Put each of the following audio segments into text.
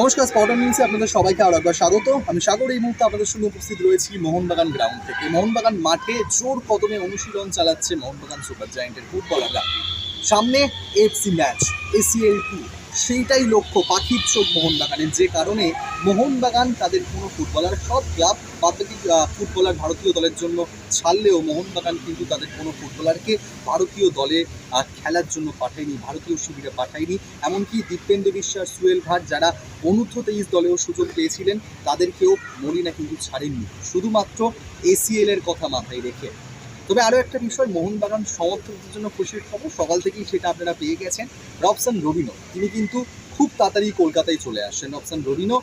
নমস্কার স্পটার নিউজে আপনাদের সবাইকে আরও একবার স্বাগত। আমি সাগর, এই মুহূর্তে আপনাদের সঙ্গে উপস্থিত রয়েছি মোহনবাগান গ্রাউন্ড থেকে। মোহনবাগান মাঠে জোর কদমে অনুশীলন চালাচ্ছে মোহনবাগান সুপার জায়েন্টের ফুটবলাররা। সামনে এফসি ম্যাচ এসিএল টু সেইটাই লক্ষ্য পাখির চোখ মোহনবাগানের। যে কারণে মোহনবাগান তাদের কোনো ফুটবলার, সব ক্লাব বাদবাকি ফুটবলার ভারতীয় দলের জন্য ছাড়লেও মোহনবাগান কিন্তু তাদের কোনো ফুটবলারকে ভারতীয় দলে খেলার জন্য পাঠায়নি, ভারতীয় শিবিরে পাঠায়নি। এমনকি দীপেন্দ্র বিশ্বাস, সুয়েল ভাট যারা অনূর্ধ্ব তেইশ দলেও সুযোগ পেয়েছিলেন, তাদেরকেও মলিনা কিন্তু ছাড়েননি। শুধুমাত্র এসিএল এর কথা মাথায় রেখে তবে আরও একটা বিষয়, মোহনবাগান সমর্থকদের জন্য খুশির খবর, সকাল থেকেই সেটা আপনারা পেয়ে গেছেন রবসান রবিনো তিনি কিন্তু খুব তাড়াতাড়ি কলকাতায় চলে আসছেন। রবসান রবিনো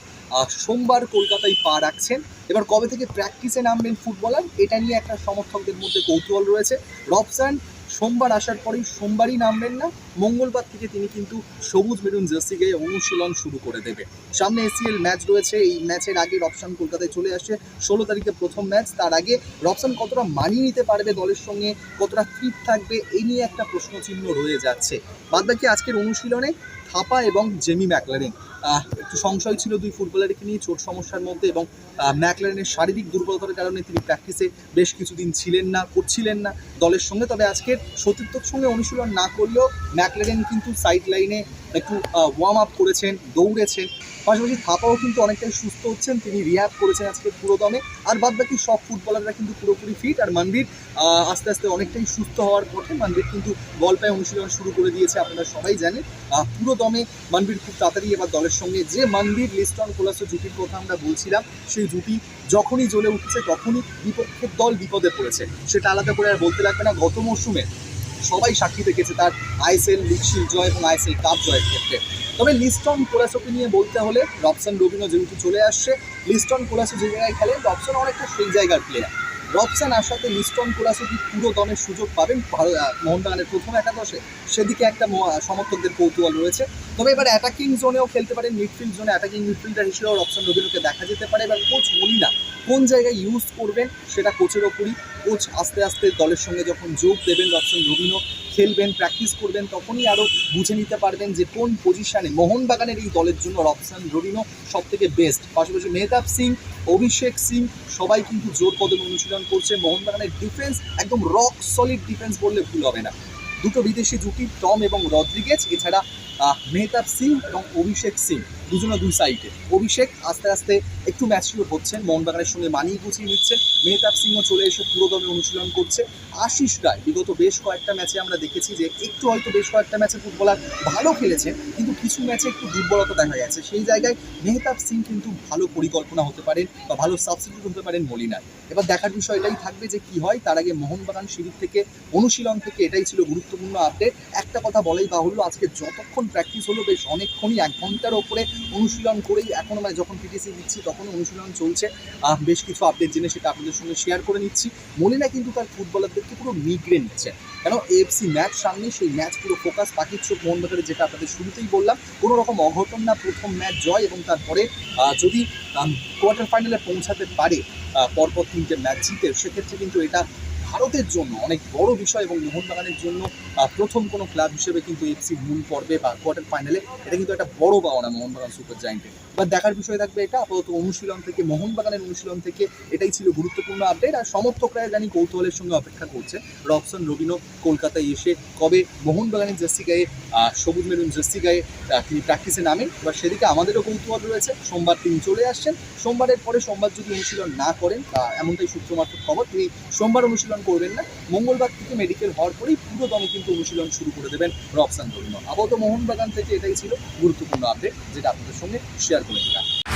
সোমবার কলকাতায় পা রাখছেন। এবার কবে থেকে প্র্যাকটিসে নামবেন ফুটবলার এটা নিয়ে একটা সমর্থকদের মধ্যে কৌতূহল রয়েছে। রবসান সোমবার আসার পরেই সোমবারই নামবেন না, মঙ্গলবার থেকে তিনি কিন্তু সবুজ মেরুন জার্সি গায়ে অনুশীলন শুরু করে দেবে। সামনে এসিএল ম্যাচ রয়েছে, এই ম্যাচের আগে রবসান কলকাতায় চলে আসে, ষোলো তারিখে প্রথম ম্যাচ তার আগে রবসান কতটা মানিয়ে নিতে পারবে দলের সঙ্গে, কতটা ফিট থাকবে এই নিয়ে একটা প্রশ্নচিহ্ন রয়ে যাচ্ছে। বাদবাকি আজকের অনুশীলনে থাপা এবং জেমি ম্যাকলারেন একটু সংশয় ছিল দুই ফুটবলারকে নিয়ে চোট সমস্যার মধ্যে এবং ম্যাকলারেনের শারীরিক দুর্বলতার কারণে তিনি প্র্যাকটিসে বেশ কিছুদিন ছিলেন না, করছিলেন না দলের সঙ্গে। তবে আজকের সতীর্থর সঙ্গে অনুশীলন না করলেও ম্যাকলারেন কিন্তু সাইড লাইনে একটু ওয়ার্ম আপ করেছেন, দৌড়েছেন। পাশাপাশি থাপাও কিন্তু অনেকটাই সুস্থ হচ্ছেন। তিনি রিহ্যাব করেছেন আজকে পুরো দমে আর বাদ বাকি সব ফুটবলাররা কিন্তু পুরোপুরি ফিট আর মনবীর আস্তে আস্তে অনেকটাই সুস্থ হওয়ার পথে মনবীর কিন্তু গল্পে অনুশীলন শুরু করে দিয়েছে, আপনারা সবাই জানেন। পুরো দমে মনবীর খুব তাড়াতাড়ি এবার দলের সঙ্গে যে মনবীর, লিস্টন কোলাসো জুটির কথা আমরা বলছিলাম, সেই জুটি যখনই জ্বলে উঠছে, তখনই বিপক্ষের দল বিপদে পড়েছে। সেটা আলাদা করে আর বলতে লাগবে না, গত মরশুমে সবাই সাক্ষী দেখেছে তার আইএসএল লিগ শিল্ড জয় এবং আইএসএল কাপ জয়ের ক্ষেত্রে। তবে লিস্টন কোরাসোকে নিয়ে বলতে হলে রবসন রবিনো যেহেতু চলে আসছে, লিস্টন কোরাসো যে জায়গায় খেলে, রবসন অনেকটা সেই জায়গার প্লেয়ার রবসান আসাতে লিস্টন কোলাসে কি পুরো দলের সুযোগ পাবেন? মোহনবাগানের প্রথম একাদশে। সেদিকে একটা সমর্থকদের কৌতূহল রয়েছে। তবে এবার অ্যাটাকিং জোনেও খেলতে পারেন মিডফিল্ড জোনে অ্যাটাকিং মিডফিল্ডার হিসেবেও রবসান রবিনকে দেখা যেতে পারে। এবার কোচ মলিনা কোন জায়গায় ইউজ করবেন সেটা কোচের ওপরই। কোচ আস্তে আস্তে দলের সঙ্গে যখন যোগ দেবেন রবসান রবিনো খেলবেন প্র্যাকটিস করবেন, তখনই আরও বুঝে নিতে পারবেন যে কোন পজিশনে মোহনবাগানের এই দলের জন্য রবসান রবিনো সব থেকে বেস্ট পাশাপাশি মেহতাব সিং, অভিষেক সিং, সবাই কিন্তু জোর কদমে অনুশীলন করছে। মোহনবাগানের ডিফেন্স একদম রক সলিড ডিফেন্স বললে ভুল হবে না। দুটো বিদেশি জুটি, টম এবং রদ্রিগেজ, এছাড়া মেহতাব সিং এবং অভিষেক সিং। দুজনে দুই সাইডে অভিষেক আস্তে আস্তে একটু ম্যাচিওর হচ্ছেন, মোহনবাগানের সঙ্গে মানিয়ে গুছিয়ে নিচ্ছেন মেহতাব সিংও চলে এসে পুরোদমে অনুশীলন করছে। আশিস রায়, বিগত বেশ কয়েকটা ম্যাচে আমরা দেখেছি যে একটু হয়তো বেশ কয়েকটা ম্যাচে ফুটবলার ভালো খেলেছে, কিন্তু কিছু ম্যাচে একটু দুর্বলতা দেখা গেছে সেই জায়গায় মেহতাব সিং কিন্তু ভালো পরিকল্পনা হতে পারেন বা ভালো সাবস্টিটিউট হতে পারেন মলিনার। এবার দেখার বিষয় এটাই থাকবে যে কি হয়। তার আগে মোহনবাগান শিবির থেকে অনুশীলন থেকে এটাই ছিল গুরুত্বপূর্ণ আপডেট একটা কথা বলাই বাহুল্য, আজকে যতক্ষণ প্র্যাকটিস হলো, বেশ অনেকক্ষণই, এক ঘণ্টার ওপরে অনুশীলন করেই এখনও মানে যখন পিটিসি দিচ্ছি তখন অনুশীলন চলছে। বেশ কিছু আপডেট জেনে সেটা আপনাদের সঙ্গে শেয়ার করে নিচ্ছি। মলিনা কিন্তু তার ফুটবলারদেরকে পুরো নিগড়ে নিচ্ছে কেন? এএফসি ম্যাচ সামনে সেই ম্যাচ পুরো ফোকাস পাখির চোখ মোহনবাগানের যেটা আপনাদের শুরুতেই বললাম। কোনো রকম অঘটন না, প্রথম ম্যাচ জয় এবং তারপরে যদি কোয়ার্টার ফাইনালে পৌঁছাতে পারে পরপর তিনটে ম্যাচ জিতে, সেক্ষেত্রে কিন্তু এটা ভারতের জন্য অনেক বড় বিষয় এবং মোহনবাগানের জন্য প্রথম কোনো ক্লাব হিসেবে কিন্তু এফসি মূল পর্বে বা কোয়ার্টার ফাইনালে এটা কিন্তু একটা বড় পাওনা মোহনবাগান সুপার জায়েন্টের। এবার দেখার বিষয় থাকবে এটা, আপাতত অনুশীলন থেকে, মোহনবাগানের অনুশীলন থেকে এটাই ছিল গুরুত্বপূর্ণ আপডেট আর সমর্থকরা জানি কৌতূহলের সঙ্গে অপেক্ষা করছে। রবসন, রবিনো কলকাতায় এসে কবে মোহনবাগানের জার্সি গায়ে সবুজ মেরুন জার্সি গায়ে তিনি প্র্যাকটিসে নামেন। এবার সেদিকে আমাদেরও কৌতূহল রয়েছে। সোমবার তিনি চলে আসছেন। সোমবারের পরে সোমবার যদি অনুশীলন না করেন, বা এমনটাই সূত্র মারফত খবর, তিনি সোমবার অনুশীলন করবেন না। মঙ্গলবার থেকে মেডিকেল হওয়ার পরেই পুরো দমে কিন্তু অনুশীলন শুরু করে দেবেন রবসান ধর্ম আপাতত মোহনবাগান থেকে এটাই ছিল গুরুত্বপূর্ণ আপডেট যেটা আপনাদের সঙ্গে শেয়ার করে দিলাম।